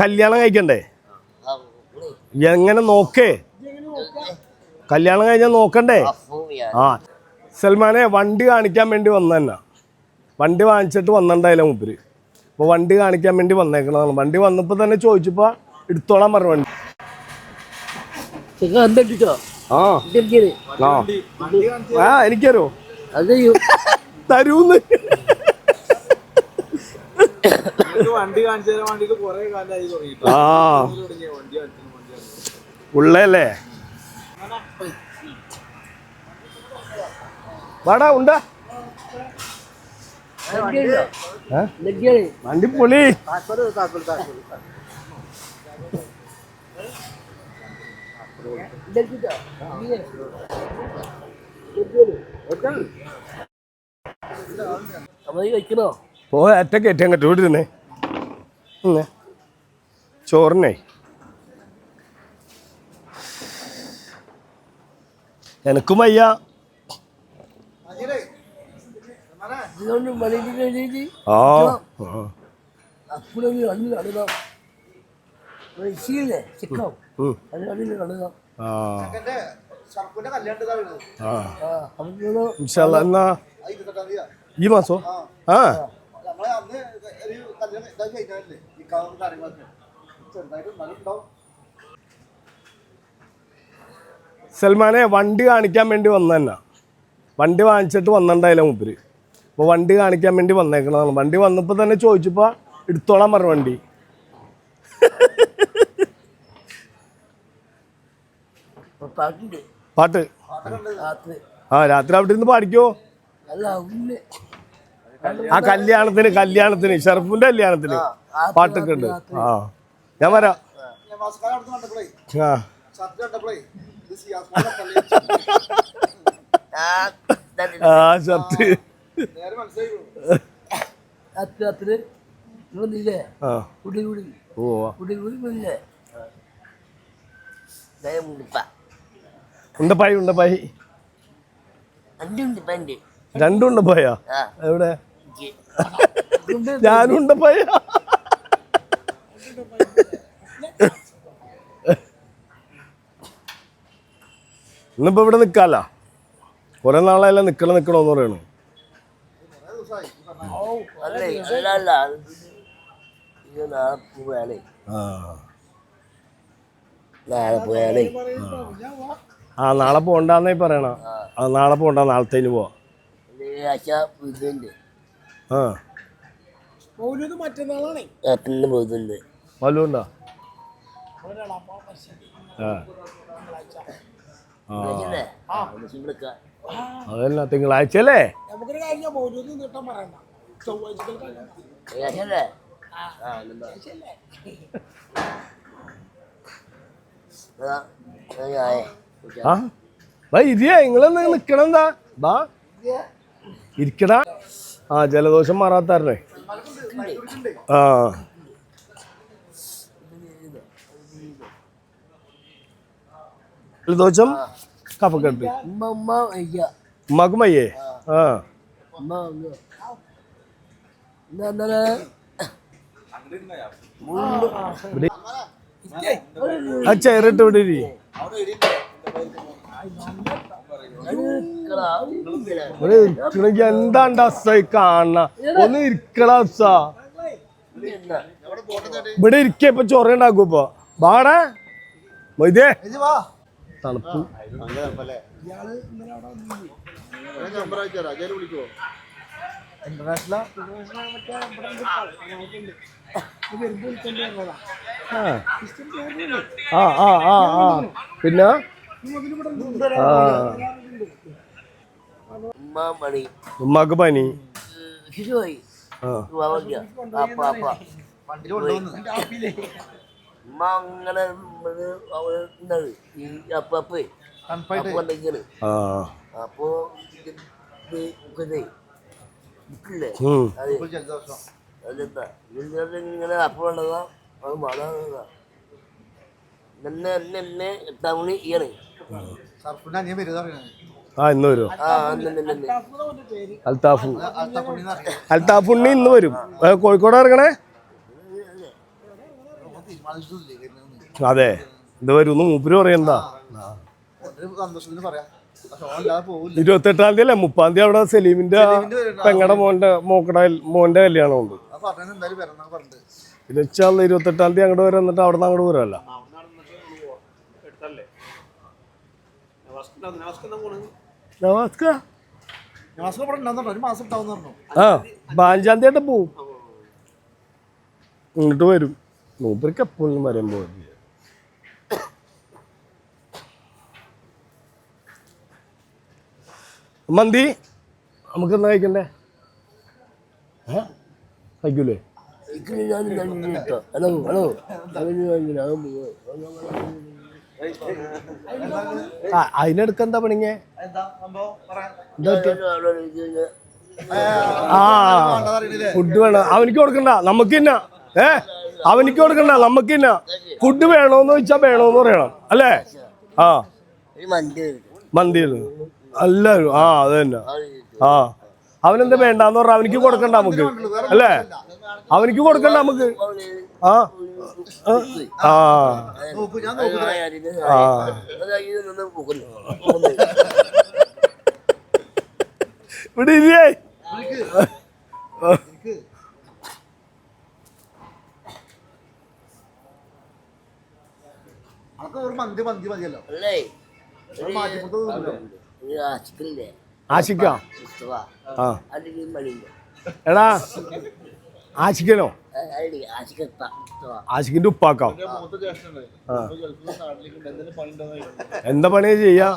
കല്യാണം കഴിക്കണ്ടേ? എങ്ങനെ നോക്കേ? കല്യാണം കഴിഞ്ഞാൽ നോക്കണ്ടേ? ആ. സൽമാനെ വണ്ടി കാണിക്കാൻ വേണ്ടി വന്നതന്നെ. വണ്ടി വാങ്ങിച്ചിട്ട് വന്നിട്ടുണ്ടായില്ല മൂപ്പര്. അപ്പോൾ വണ്ടി കാണിക്കാൻ വേണ്ടി വന്നേക്കണതാണ്. വണ്ടി വന്നപ്പോൾ തന്നെ ചോദിച്ചപ്പോൾ എടുത്തോളാൻ പറഞ്ഞു വണ്ടി. ആ. ആ. എനിക്കറിയോ? തരൂന്ന്. വണ്ടി കാണിച്ചു തരാൻ വേണ്ടിട്ട് കുറെ കാലമായി തുടങ്ങിയിട്ട്. ആ. വണ്ടി കാണിച്ചു ഉള്ളല്ലേ വാടാ ഉണ്ട. വണ്ടി പൊളി. പോയ കെട്ടി വിട്ടിരുന്നേ ഇന്നെ ചോറിനെ. എനക്കും വയ്യ. ആ എന്നാ? ഈ മാസോ? ആ. കാവും കാര്യങ്ങളൊക്കെ ചെറുതായിട്ട് എന്നാലും ഉണ്ടാവും സൽമാനെ വണ്ടി കാണിക്കാൻ വേണ്ടി വന്നെ വണ്ടി വാങ്ങിച്ചിട്ട് വന്നിട്ടുണ്ടായില്ല മൂപ്പര്. അപ്പോൾ വണ്ടി കാണിക്കാൻ വേണ്ടി വന്നേക്കണതാണ്. വണ്ടി വന്നപ്പോൾ തന്നെ ചോദിച്ചപ്പോൾ എടുത്തോളാൻ പറഞ്ഞു വണ്ടി. പാട്ട്? രാത്രി ആ രാത്രി അവിടെ ഇരുന്ന് പാടിക്കോ? അല്ല ആ കല്യാണത്തിന് കല്യാണത്തിന് ഷർഫിന്റെ കല്യാണത്തിന് പാട്ടൊക്കെ ഉണ്ട്. ആ. ഞാൻ വരാം. ആ. ആ ഷർട്ട്. ആ. കുടി കുടി. ഓ കുടി കുടി ഉണ്ടപ്പായി ഉണ്ടപ്പായി അന്റെ ഉണ്ടിപ്പ എന്റെ. രണ്ടും ഉണ്ടപ്പായാ ആ. എവിടെ? ഉണ്ട് പയ്യ ഇന്നിപ്പോ ഇവിടെ നിക്കാല കുറെ നാളായല്ല നിക്കണം നിക്കണോന്ന് പറയണു. ആ. നാളെ പോയാലേ. ആ നാളെ പോണ്ടാന്നേ പറയണ. ആ. നാളെ പോണ്ട നാളത്തേന് പോവാ. ആ. മറ്റന്നാളാണേ. രാത്രി പോകുന്നുണ്ട് വല്ലതുണ്ടോ ആ. ആ. അതല്ല തിങ്കളാഴ്ച അല്ലേ? നമുക്കൊരു കാര്യം മൗലൂദ് നീട്ടാൻ പറയണ്ട. ആ. ഇരിയാ നിങ്ങളെന്ന് നിക്കണെന്താ ഇരിക്കടാ. ആ ജലദോഷം മാറാത്താരനെ ആ. ജലദോഷം കഫക്കെട്ട്. ഉമ്മ ഉമ്മ ഉമ്മാക്കും ആ. ആ ചെയറിട്ട് എന്താണ്ട് അസായി കാണണ? ഒന്ന് ഇരിക്കണ അസ ഇവിടെ ഇരിക്ക ഇപ്പൊ ചൊറ ഉണ്ടാക്കും ഇപ്പൊ. ബാടാ മൊയ്തേ വാ തണുപ്പ്. പിന്നെ? ഉമ്മാക്ക് പനി. അപ്പ ഇങ്ങനെ അപ്പുള്ളതാ അത് മഴ എന്നെ എന്നെ എന്നെ എട്ടാം മണി ആ ഇന്ന് വരും അൽത്താഫ്. ഉണ്ണി അൽത്താഫു അൽത്തപ്പുണ്ണിന്ന് ഇന്ന് വരും. കോഴിക്കോട് ഇറങ്ങണേ. അതെ. ഇത് വരും മൂപ്പര് പറയണ്ടാ ഇരുപത്തെട്ടാം തീയതി അല്ലേ? മുപ്പാം തീയതി അവിടെ സലീമിന്റെ പെങ്ങടെ മോന്റെ മോക്കട മോന്റെ കല്യാണം ഉണ്ട് പിന്നെ ഇരുപത്തെട്ടാം തീയതി അങ്ങോട്ട് വരെ എന്നിട്ട് അവിടെ നിന്ന് അങ്ങോട്ട് വരാമല്ല നമസ്കാരം ആ പതിനഞ്ചാം തീയതി പോവും. ഇങ്ങോട്ട് വരും. മൂപ്പർക്ക് എപ്പോഴും വരാൻ പോകും മന്തി നമുക്ക് എന്താ കഴിക്കണ്ടേ? കഴിക്കൂലേ? Hello hello. അതിനെടുക്ക എന്താ പണിങ്ങേ എന്താ സംഭവം? പറയാം ആ ഫുഡ് വേണം. അവനിക്ക് കൊടുക്കണ്ട. നമുക്ക് തിന്ന ഏ? അവനിക്ക് കൊടുക്കണ്ട. നമുക്ക് തിന്ന ഫുഡ് വേണോന്ന് വെച്ചാ വേണോന്ന് പറയണം. അല്ലേ? ആ. മന്തി എല്ലാരും. ആ അത് തന്നെ. ആ. അവനെന്താ വേണ്ടെന്ന് പറഞ്ഞാ അവനിക്ക് കൊടുക്കണ്ട നമുക്ക്. അല്ലേ? അവനിക്ക് കൊടുക്കണ്ട നമുക്ക്. ആ. ആ. ഇവിടെ ഇല്ലേ ആശിക്കാം? എടാ ആശിക്കനോ ആശിക്കിന്റെ ഉപ്പാക്കാം. എന്താ പണിയാ ചെയ്യാ?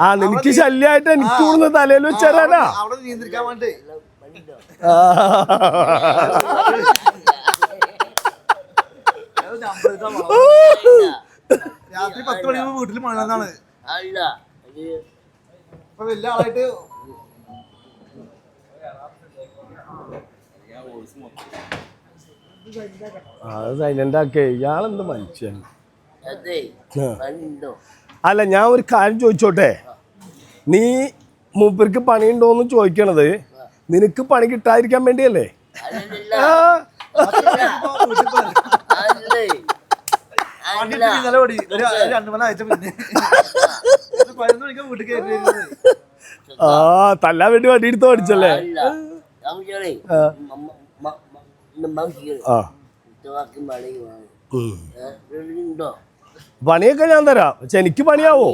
ആ നിനക്ക് ശല്യമായിട്ട് എനിക്ക് കൂടുന്ന തലയിൽ വെച്ചാലാ രാത്രി പത്ത് മണിക്ക് വീട്ടിൽ മഴന്നാണ് അല്ല വലിയ ആളായിട്ട് അത് സൈലന്റ് ആക്കേ ഇയാളെന്ത് മനുഷ്യൻ? അല്ല ഞാൻ ഒരു കാര്യം ചോദിച്ചോട്ടെ? നീ മൂപ്പർക്ക് പണിയുണ്ടോന്ന് ചോദിക്കണത് നിനക്ക് പണി കിട്ടാതിരിക്കാൻ വേണ്ടിയല്ലേ? ആ, തല്ലാൻ വേണ്ടി വണ്ടി എടുത്ത് നമുക്കേ ആ. പണിയൊക്കെ ഞാൻ തരാം. പക്ഷെ എനിക്ക് പണിയാവോ?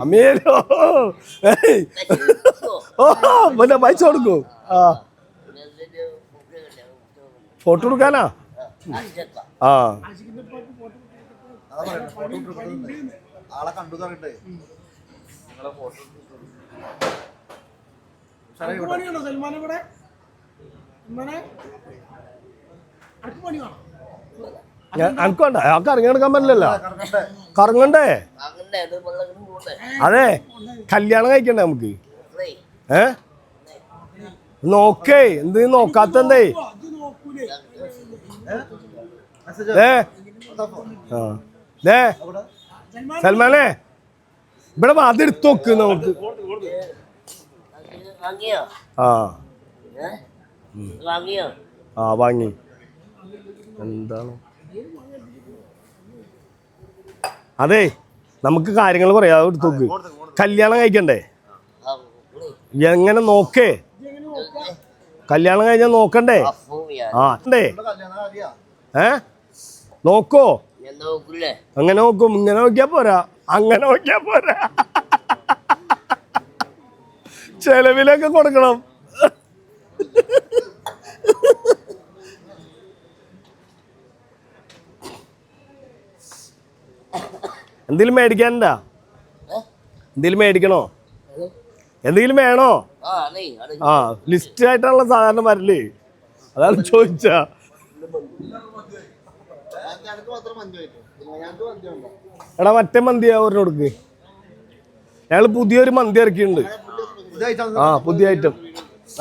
അമ്മയോ. ഓ പിന്നെ പൈസ കൊടുക്കൂ. ആ. ഫോട്ടോ എടുക്കാനാ? ആ ഇവിടെ? പറയുന്നത് വേണ്ട. അയാൾക്ക് ഇറങ്ങിയെടുക്കാൻ പറ്റില്ലല്ലോ. കറങ്ങണ്ടേ? അത് കല്യാണം കഴിക്കണ്ടേ നമുക്ക്? ഏ? നോക്കേ. എന്ത് നോക്കാത്ത എന്തേ ഏ? സൽമാനെ. ഇവിടെ അതെടുത്ത് നോക്ക് നമുക്ക്. ആ. ആ വാങ്ങി. എന്താണ്? അതെ നമുക്ക് കാര്യങ്ങൾ പറയാം അത് എടുത്ത് കല്യാണം കഴിക്കണ്ടേ? എങ്ങനെ നോക്കേ? കല്യാണം കഴിഞ്ഞാൽ നോക്കണ്ടേ. ആ ഏ? നോക്കോ? അങ്ങനെ നോക്കും ഇങ്ങനെ നോക്കിയാ പോരാ അങ്ങനെ നോക്കിയാ പോരാ. ചെലവിലൊക്കെ കൊടുക്കണം. എന്തെങ്കിലും മേടിക്കാനുണ്ടാ? എന്തെങ്കിലും മേടിക്കണോ? എന്തെങ്കിലും വേണോ? ആ ലിസ്റ്റ് ആയിട്ടാണല്ലോ സാധാരണ വരൽ. അതാണ് ചോദിച്ചാ. എടാ മറ്റേ മന്തിയാ അവരുടെ കൊടുക്ക്. ഞങ്ങൾ പുതിയൊരു മന്തി ഇറക്കിയിട്ടുണ്ട്. ആ പുതിയ ഐറ്റം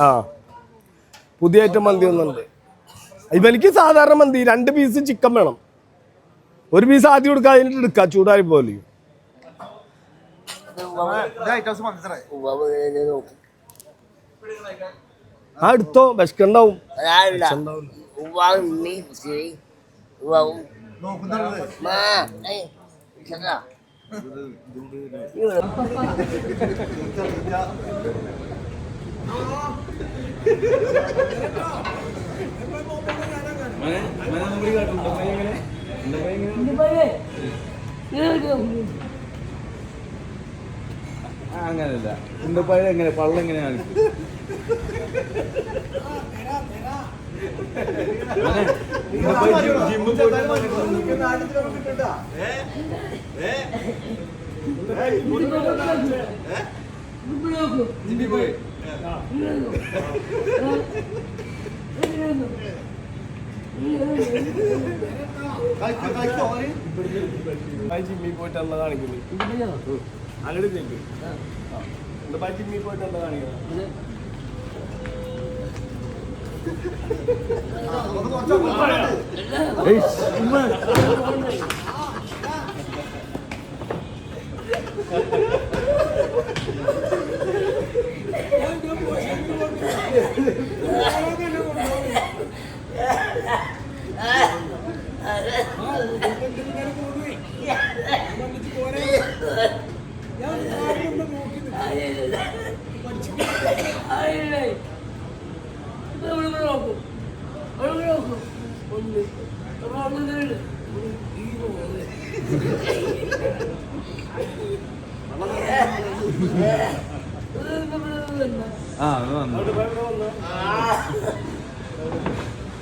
ആ പുതിയ ഐറ്റം മന്തി ഒന്നുണ്ട് ഇവനിക്ക് സാധാരണ മന്തി രണ്ട് പീസ് ചിക്കൻ വേണം. ഒരു പീസ് ആദ്യം കൊടുക്കുക അതിനിട്ട് എടുക്കുക ചൂടായി പോലെ. ആ എടുത്തോ വിശക്കുണ്ടാവും അതല്ല വിശക്കുണ്ടാവില്ല uang ni mesti അങ്ങനല്ല. ഉണ്ടപ്പായ എങ്ങനെ പള്ള എങ്ങനെയാണ് നാട്ടിൽ കിട്ടാ ജിമ്മി പോയി കഴിക്കോ കഴിക്കോ ആ ജിമ്മിൽ പോയിട്ട് എന്താ കാണിക്കുന്നത് അങ്ങോട്ട് കേൾക്ക് എന്താ ജിമ്മിൽ പോയിട്ട് എന്താ കാണിക്കുന്നത് നമുക്ക് കുറച്ച് ഞാൻ കാര്യം നോക്കി ആ അത് വന്നു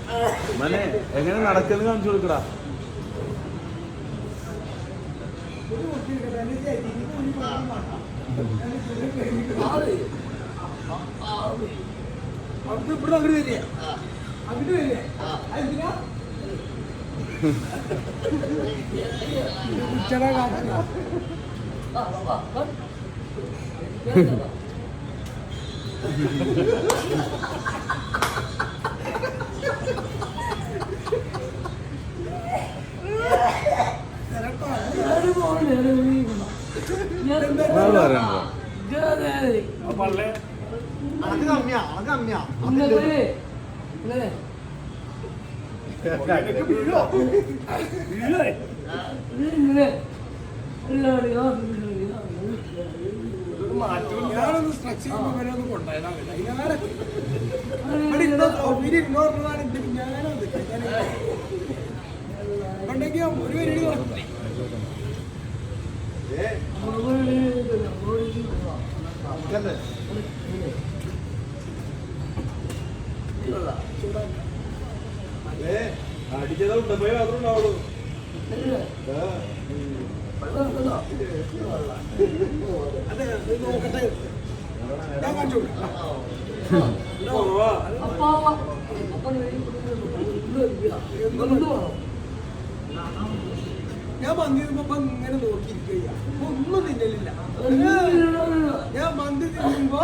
മനെ എങ്ങനെ നടക്കുന്നത് കാണിച്ചു കൊടുക്കടാ. ഇവിടെ അങ്ങോട്ട് ഞാനൊന്ന് സ്ട്രെച്ച് ചെയ്യുമ്പോൾ ഇവരെ ഒന്ന് ഞാനത് ഉണ്ടെങ്കിൽ ഒരു അടിച്ചത് ഉണ്ടപ്പോയി മാത്രമേ ഉണ്ടാവുള്ളൂ അതെ ഇത് നോക്കട്ടെ ഞാൻ കാണിച്ചു കൊടുക്കാം. ഞാൻ മന്തി തിന്നുമ്പോ ഇങ്ങനെ നോക്കിയിരിക്കുക ഒന്നും തിന്നലില്ല ഞാൻ മന്തി തിന്നുമ്പോ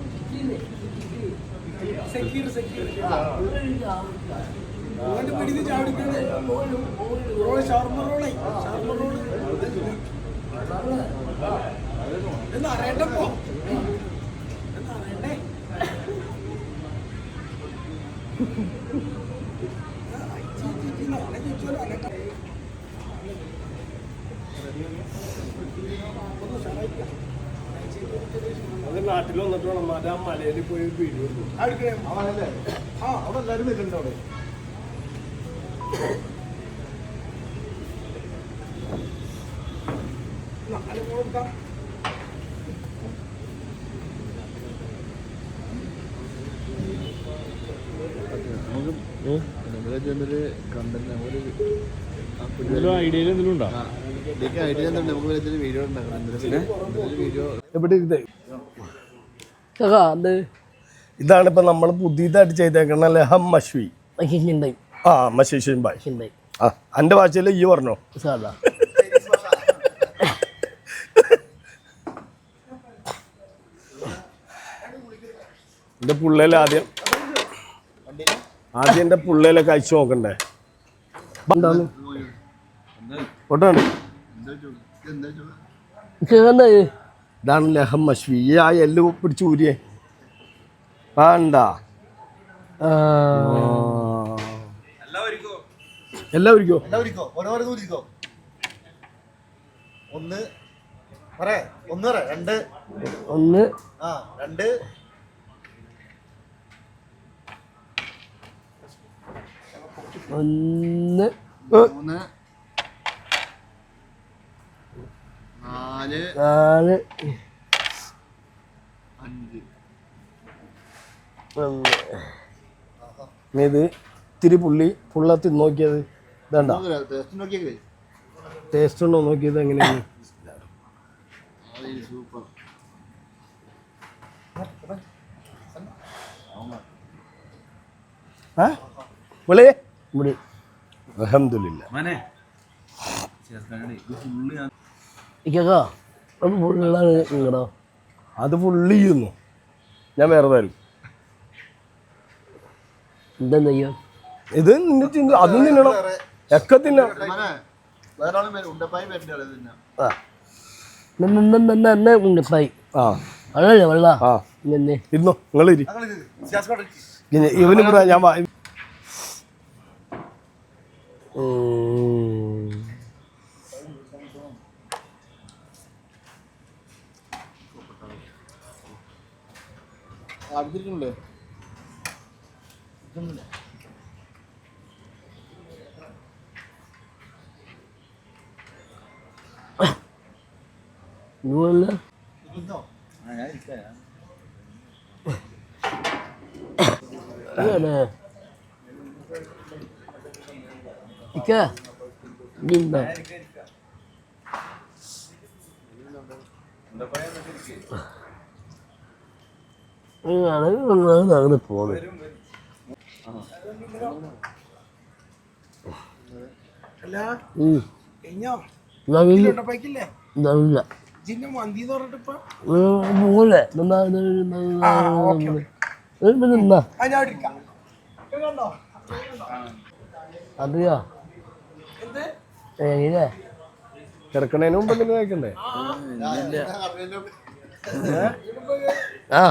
സെക്യൂർ സെക്യൂർ അങ്ങോട്ട് പിടിച്ച് ചാടിക്കാണ് റോൾ ഷവർമ റോളായി ഷവർമ റോൾ എന്ന് അറിയണ്ടപ്പോ എന്ന് അറിയണ്ടേ. ഒന്ന് ഉഷാറായിക്ക. നാട്ടിൽ വന്നിട്ട് വേണം അത് ആ മലയിൽ പോയി വീഡിയോ എടുക്കും അവനല്ലേ ആ അവിടെ എല്ലാവരും വരുന്നുണ്ട് അവിടെ? നാല് കൊടുക്കാം വീഡിയോ ഉണ്ടാക്കണം ഉണ്ടോ? എവിടെ ഇതാണ് ഇപ്പൊ നമ്മൾ പുതിയതായിട്ട് ചെയ്തേക്കണ ലഹം മഷ്വി ആ മശേഷൻ ബായ് ഷിംബൈ ആ എന്റെ ഭാഷയിൽ ഈ പറഞ്ഞോ? സാധാ എന്റെ പുള്ളേലെ ആദ്യം ആദ്യം എന്റെ പുള്ളേലെ കഴിച്ചു നോക്കണ്ടേ? എന്താണ്? ഒട്ടാണ് കേറണ്ട ഇതാണ് ലഹം മഷ്വി ഈ ആ എല്ല് പിടിച്ച് ഊരിയേ. വേണ്ട. എല്ലാവർക്കോ ഒന്ന്. ഒന്ന് പറ രണ്ട്. ഒന്ന്. ആ രണ്ട്. ഒന്ന്. മൂന്ന്. നാല്. ഇത് ഇത്തിരി പുള്ളി പുള്ളത്തി നോക്കിയത് ഇതണ്ട? ടേസ്റ്റ് ഉണ്ടോ നോക്കിയത് എങ്ങനെയാണ്? സൂപ്പർ വിളി. ഇവിടെ അലഹമില്ല ഇക്കോ അത് ഫുള്ളാണ് അത് ഫുള്ള് ചെയ്യുന്നു. ഞാൻ വേറെ തരും. എന്താ ഇത് നിന്നെ ചിന്ത അതും തിന്നണം. ഒക്കെ തിന്നാം. ഉണ്ടപ്പായി ആ. അതല്ലേ വെള്ള ആ. ഇന്നെ. ഇനി ഇവന് ഞാൻ അടുത്തിരിക്കണല്ലേ ഇതുപോലെ ഇങ്ങനെ ഇക്ക ഇതുണ്ടോ ഇങ്ങനെ അങ്ങനെ പോകുന്നത് അല്ല ഉം. കഴിഞ്ഞോ നവില്ല ഉണ്ടപ്പായിക്കില്ലേ നവില്ല ജിന്നെ മന്തി എന്ന് പറഞ്ഞിട്ട് ഇപ്പൊ പോലെ നിന്നാ ആ ഞാൻ ഇരിക്കാം ഇത് കണ്ടോ അറിയാ? കിടക്കണേനും മുമ്പ് എന്തെങ്കിലും കഴിക്കണ്ടേ ആ.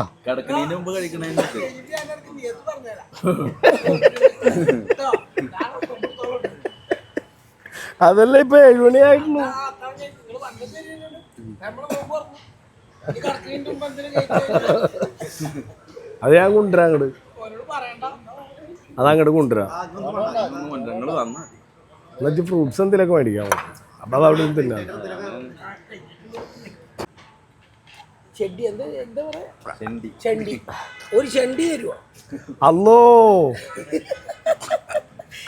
മുമ്പ്. അതല്ല ഇപ്പൊ ഏഴുമണിയായിട്ടുള്ളൂ കഴിച്ചാൽ അത് ഞാൻ കൊണ്ടുവരാം അങ്ങോട്ട് ഓരോട് പറയണ്ട അത് അങ്ങോട്ട് കൊണ്ടുവരാം. എന്നുവെച്ച് ഫ്രൂട്ട്സ് എന്തെങ്കിലുമൊക്കെ മേടിക്കാം. അപ്പൊ അത് അവിടെ നിന്ന് തിന്നാം. ചെണ്ടി എന്താ എന്താ പറയാ? ചെണ്ടി. ചെണ്ടി. ഒരു ചെണ്ടി തരുവോ? അല്ലോ.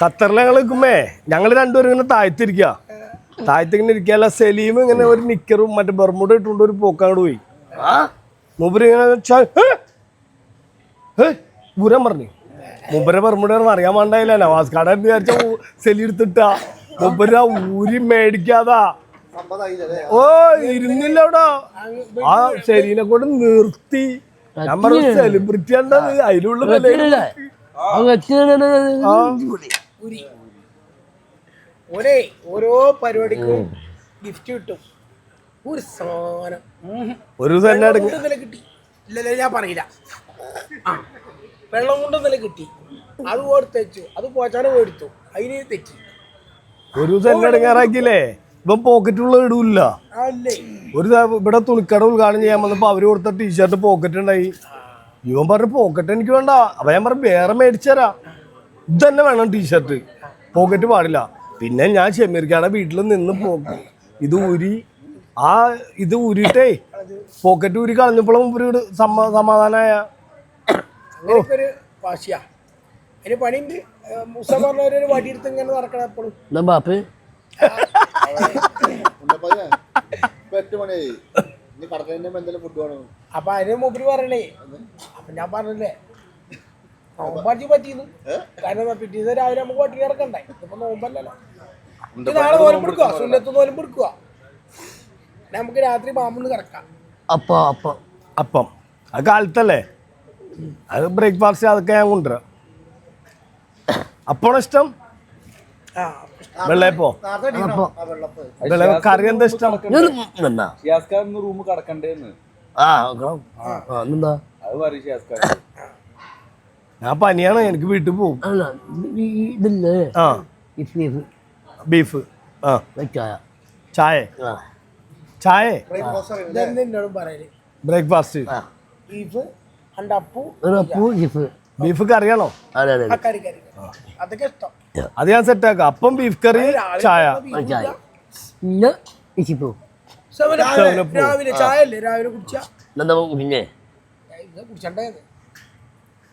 ഖത്തറിൽ ഞങ്ങൾ നിൽക്കുമ്പേ ഞങ്ങൾ രണ്ടുപേരും ഇങ്ങനെ താഴ്ത്തിരിക്കുക താഴ്ത്തിങ്ങനെ ഇരിക്കാല്ല. സലീം ഇങ്ങനെ ഒരു നിക്കറും മറ്റേ ബർമുട ഇട്ടുകൊണ്ട് ഒരു പോക്കാട് പോയി. മൂപ്പര് ഇങ്ങനെ? ഊരാൻ പറഞ്ഞു. മൂപ്പരെ ബർമുട അറിയാൻ വേണ്ടായില്ല. നവാസ് കട എന്ന് വിചാരിച്ച സെലി എടുത്തിട്ടാ. മൂപ്പര് ആ ഊരി മേടിക്കാതാ. ഓ ഇരുന്നില്ല അവിടെ ആ ശരീനെ കൊണ്ട് നിർത്തി. ഞാൻ പറഞ്ഞു സെലിബ്രിറ്റി ഉണ്ടത് അതിലുള്ള ഒരേ ഓരോ പരിപാടിക്കും ഗിഫ്റ്റ് കിട്ടും. ഒരു സാധനം. ഒരു ദിവസം വെള്ളം കൊണ്ട് വില കിട്ടി. ഇല്ലല്ല ഞാൻ പറയില്ല. ആ. വെള്ളം കൊണ്ട് നില കിട്ടി. അത് കൊടുത്തു അത് പോച്ചാനെ മേടിച്ചു. അതിന് തെറ്റി. ഒരു ദിവസം എന്നെ ഇവൻ പോക്കറ്റുള്ള ഇടൂല്ല. അല്ലേ ഒരു ഇവിടെ തുണിക്കട ഉദ്ഘാടനം ചെയ്യാൻ വന്നപ്പോ അവർ കൊടുത്ത ടീഷർട്ട് പോക്കറ്റ് ഉണ്ടായി ഇവൻ പറഞ്ഞു പോക്കറ്റ് എനിക്ക് വേണ്ട. അപ്പൊ ഞാൻ പറഞ്ഞു വേറെ മേടിച്ചരാ ഇത് തന്നെ വേണം ടീഷർട്ട് പോക്കറ്റ് പാടില്ല. പിന്നെ ഞാൻ ഷെമീർക്കാടെ വീട്ടിൽ നിന്ന് പോ ഇത് ഊരി ആ ഇത് ഊരിട്ടേ പോക്കറ്റ് ഊരി കളഞ്ഞപ്പോഴും ഒരു സമാ അതിന് പണിയുണ്ട്. മുസ ഒരു വടിയെടുത്ത് ഇങ്ങനെ നടക്കണം എപ്പോഴും. ബാപ്പ്. ഇപ്പൊ എട്ട് മണിയായി. ഇനി കടക്കുന്നതിന്റെ മുമ്പ് എന്തെങ്കിലും ഫുഡ് വേണം. അപ്പൊ അതിന് മൂപ്പര് പറയണേ. അപ്പൊ ഞാൻ പറഞ്ഞില്ലേ നോമ്പാട്ടി പറ്റിയിരുന്നു. കാരണം പിറ്റേ പിറ്റേന്ന് രാവിലെ നമുക്ക് വട്ടി കിടക്കണ്ടേ ഇപ്പൊ നോമ്പല്ലല്ലോ. ഇത് നാളെ നോലമ്പ് പിടിക്കുക സുന്നത്ത് നോലമ്പ് പിടിക്കുക നമുക്ക് രാത്രി പാമ്പുണ്ട് കിടക്കാം അപ്പ അപ്പ. അപ്പം അത് കാലത്തല്ലേ? അത് ബ്രേക്ക്ഫാസ്റ്റ് അതൊക്കെ ഞാൻ കൊണ്ടുവരാം. അപ്പോണിഷ്ടം ഇഷ്ടം? ആ വെള്ളയപ്പോ? കറി എന്താ ഇഷ്ടം? റൂം കടക്കണ്ടേന്ന്. ആ നോക്കണം ആ എന്താ അത് പറയും ഷിയാസ്കാർ ഞാൻ പനിയാണ് എനിക്ക് വീട്ടിൽ പോകും ഇതില്ലേ? ആ. Beef beef. ആ. വെച്ചായ ചായ. ചായ? ബ്രേക്ക്ഫാസ്റ്റ് ബീഫ് ബീഫ് ബീഫ് കറിയാണോ? അതെ അതെ ആ കറി കറി അതൊക്കെ ഇഷ്ടം. അത് ഞാൻ സെറ്റ് ആക്കാം. അപ്പം ബീഫ് കറി ചായ. ചായ ഇച്ചിപ്പോ. രാവിലെ ചായ അല്ലേ രാവിലെ കുടിച്ചാ? എന്താ പിന്നെ? ഇത്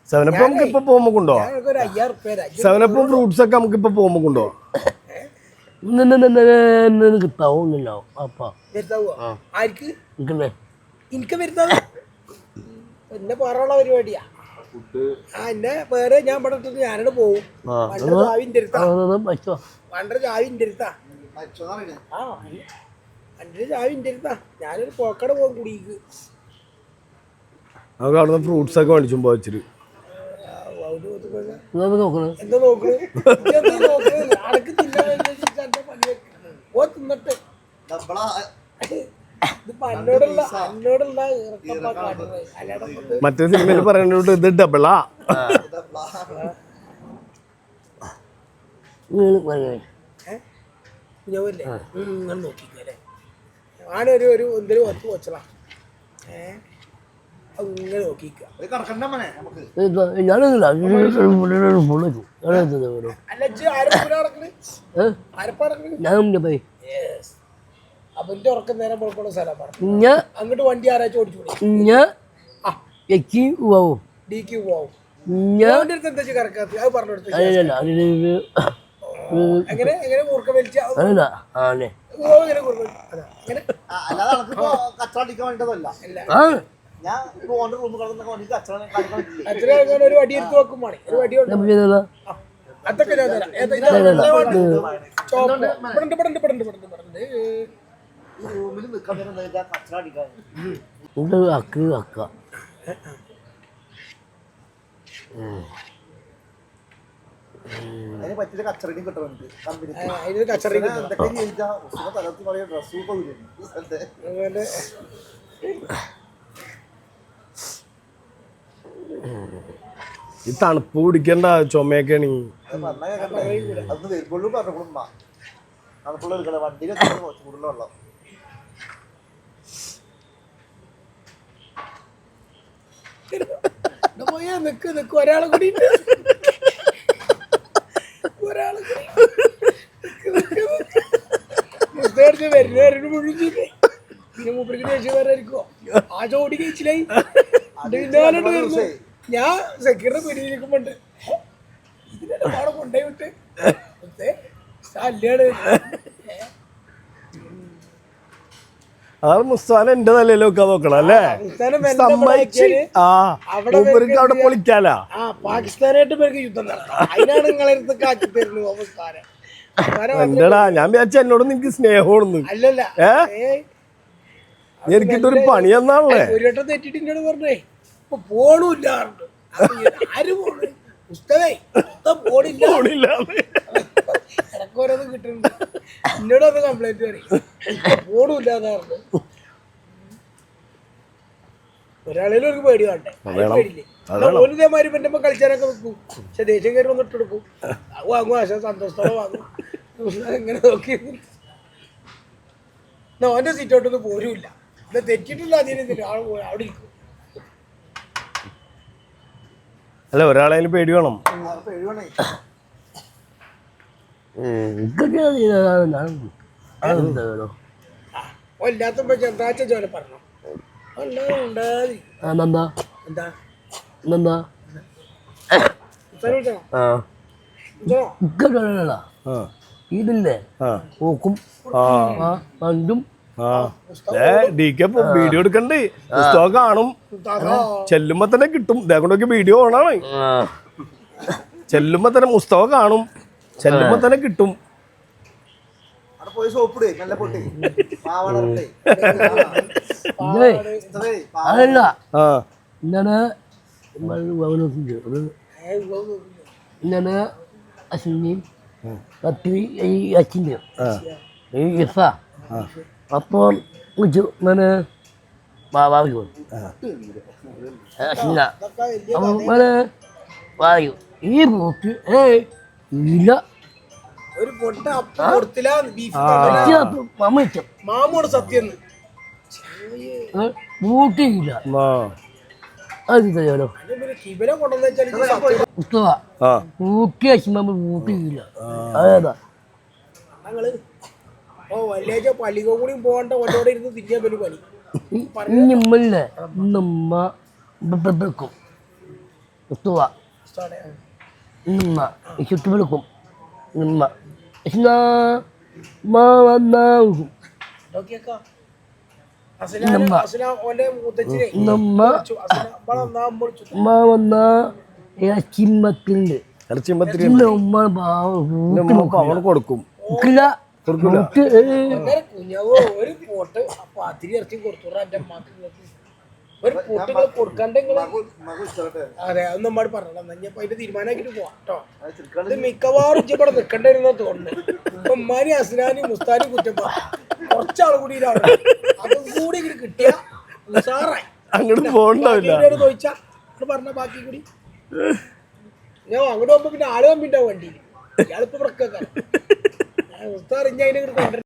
സെവനപ്പ് നമുക്ക് ഇപ്പൊ പോകുമ്പോ കൊണ്ടോ. സെവനപ്പും ഫ്രൂട്ട്സ് ഒക്കെ നമുക്ക് ഇപ്പൊ പോകുമ്പോ കൊണ്ടോ? കിട്ടാവും? അപ്പൊ. എനിക്ക് വരുന്നത് എന്നെ പറയാനുള്ള പരിപാടിയാ. ആ എന്നെ വേറെ ഞാൻ ഇവിടെ ഇട്ടിട്ട് ഞാനോട് പോവും. ആ പണ്ടര ചാവി ഇന്റെ അടുത്താ പണ്ടര ചാവി ഇന്റെ അടുത്താ ആ പണ്ടര ചാവി ഇന്റെ അടുത്താ ഞാനൊരു പോക്കട പോകും കുടിക്ക് നമുക്ക് അവിടുന്ന് ഫ്രൂട്ട്സ് ഒക്കെ മേടിച്ചും പോയിച്ചിട്ട് നോക്കണേ? എന്താ നോക്കണു തിന്നാൻ വേണ്ടി. ഓ തിന്നട്ടെ. മറ്റേ സിനിമയിൽ പറയുന്നത് ഇത് ഡബിളാ ഞാനൊന്നുമില്ല. ആനൊരു ഒരു എന്തൊരു അങ്ങനെ അല്ല ഞാൻ പോയി. അപ്പൊ എന്റെ ഉറക്കം നേരം പുറപ്പെടുന്ന സ്ഥലമാണ് ഇഞ്ഞ അങ്ങോട്ട് വണ്ടി ആരാച്ചും ഓടിച്ചു ഇഞ്ഞ എക്കി പോവും ഡി ക്യൂ പോവും ഇഞ്ഞ അവന്റെ അടുത്ത് എന്താ കറക്കാത്ത? അത് പറഞ്ഞു കൊടുത്തു അതിലല്ല അതിലൊരു എങ്ങനെ എങ്ങനെ കൂർക്ക വലിച്ച? അതല്ല ആനെ എങ്ങനെ കൂർക്ക അങ്ങനെ അല്ലാതെ നമുക്ക് വേണ്ടതല്ല ഞാൻ ഓന്റെ റൂമിൽ എനിക്ക് അച്ഛനെ ഒരു വടി എടുത്ത് വെക്കും വേണേ ഒരു വടി കൊണ്ട് അതൊക്കെ ഞാൻ തരാം? റൂമിൽ നിൽക്കാൻ വെച്ചാ കച്ചവടം അടിക്കാൻ ഇത് അക്ക് അക്ക അതിന് പറ്റിയ കച്ചറയും കിട്ടണം കമ്പനിക്ക്. കച്ചറി എന്തൊക്കെ തലത്തിൽ അതുപോലെ ഈ തണുപ്പ് കുടിക്കണ്ട ചുമയൊക്കെ അന്ന് വരുമ്പോഴും പറഞ്ഞു തണുപ്പുള്ള എടുക്കണം വണ്ടിയിൽ ചൂടുള്ള വെള്ളം ഇവിടെ പോയാ നിക്ക് നിക്ക്. ഒരാളെ കൂടി ഒരാളെ കൂടി മുസ്തടിച്ച് വരുന്ന വരുന്ന മുഴുവൻ പിന്നെ മൂപ്പർക്ക് ദേഷ്യം വരായിരിക്കോ ആ ചോടി കഴിച്ചില്ലായി പിന്നാലോട്ട് വരുന്നു. ഞാൻ സെക്യൂരിറ്റി പിടിയിരിക്കുമ്പോണ്ട് ഇതിനെ പാടെ കൊണ്ടേ വിട്ട്. ശല്യാണ്. അതാണ് മുസ്താൻ എന്റെ തലയിൽ വെക്കാൻ നോക്കണം അല്ലേ? സമ്മതിച്ച് ആ അവിടെ മൂപ്പർക്ക് അവിടെ പൊളിക്കാലാ. ആ പാകിസ്ഥാനായിട്ട് പേർക്ക് യുദ്ധം തരുന്നത് ഞാൻ വിചാരിച്ച എന്നോട് നിനക്ക് സ്നേഹമാണെന്ന്. ഏ? എനിക്കിട്ടൊരു പണി എന്നാണല്ലേ ഒരു വട്ടം തെറ്റിട്ട് എന്നോട് പറഞ്ഞേ ഇപ്പൊ പോണില്ല ആരും പോണില്ല. ഇടക്കോരൊന്നും കിട്ടുന്നുണ്ട് എന്നോട് അത് കംപ്ലൈന്റ് പറയും. എന്ന് പറഞ്ഞു. ഒരാളേലും ഒരു പേടി വേണ്ടേ? വേണം. പേടിയില്ലേ? ഓൽ ഇതേമാതിരി കളിച്ചാനൊക്കെ വെക്കും പക്ഷെ ദേഷ്യം കയറി വന്നിട്ട് എടുക്കും വാങ്ങും ആശ സന്തോഷത്തോടെ വാങ്ങും. എങ്ങനെ നോക്കി? ഓന്റെ സീറ്റോട്ടൊന്നും പോരുമില്ല ഇത് തെറ്റിട്ടില്ല അതിന് ആൾ അവിടെ ഇരിക്കും. അല്ല ഒരാളതിന് പേടി വേണം. എഴുതണേ ഇതൊക്കെ പറഞ്ഞു. എന്താ? എന്താ ഇതില്ലേ? ആ. ഓക്കും. ആ. ആ പണ്ടും ആ. ഏ ഡി കെ വീഡിയോ എടുക്കണ്ടേ? പുസ്തകം കാണും. ചെല്ലുമ്പോ തന്നെ കിട്ടും. ഇതേ കൊണ്ടൊക്കെ വീഡിയോ ഓണാണ്. ആ. ചെല്ലുമ്പോ തന്നെ പുസ്തകം കാണും. ചെല്ലുമ്പോ തന്നെ കിട്ടും. അതല്ല. ഇന്നലെ ഈ അച്ഛന്റെ ഈ ഇഫ അപ്പോൾ വിളിച്ചു ഇങ്ങനെ വായു അശ്വിന. അപ്പോൾ ഇങ്ങനെ വായു ഈ പോക്ക് ഏയ് ഇല്ല ഒരു പൊട്ട അപ്പം കൊടുത്തില്ല ബീഫ് മാമോട് സത്യം ഊട്ടിയില്ല. ആ. അത് തരാലോ പിന്നെ കിബിനെ കൊണ്ടുവന്ന് വെച്ചാൽ എനിക്ക് സത്യം. പുസ്തക ആ. പൂട്ടി അച്ഛമ്മ പൂട്ടിയില്ല അതേതാ ഞങ്ങൾ ഓ വല്ലേജ പള്ളിക്കോ കൂടി പോകണ്ട ഒന്നോടെ ഇരുന്ന് തിരിയാൻ പറ്റും പണി. ഇന്നമ്മല്ലേ ഇന്നമ്മ വെക്കും. പുസ്തക ഇന്നമ്മ ചുറ്റുവിളക്കും ചുറ്റു. ഇന്ന നിമ്മ കൊടുക്കും. ഒരു പോട്ട് പാത്തിരി ഇറച്ചി കൊടുത്തു എന്റെ അമ്മയ്ക്ക് ഇങ്ങക്ക്. ഒരു പൊട്ടുകൾ കൊടുക്കണ്ട അതെ അത് നമ്മോട് ഞാൻ അതിന്റെ തീരുമാനമാക്കിട്ട് പോവാം കേട്ടോ ഇത് മിക്കവാറും ഇവിടെ തോന്നുന്നു. ഇപ്പൊ ഉമ്മാനി അസ്നാനി മുസ്താനി കുറ്റപ്പ. കുറച്ചാൾ കൂടി അതും കൂടി ഇങ്ങനെ കിട്ടിയ അങ്ങോട്ട് പോകണ്ടാവില്ല. ചോദിച്ചാ പറഞ്ഞ ബാക്കി കൂടി. ഞാൻ അങ്ങോട്ട് പോകുമ്പോ പിന്നെ ആൾ കമ്പിണ്ടാവും വണ്ടി ഇയാളിപ്പോ ഇവിടെ ഉസ്താറിഞ്ഞ അതിനെ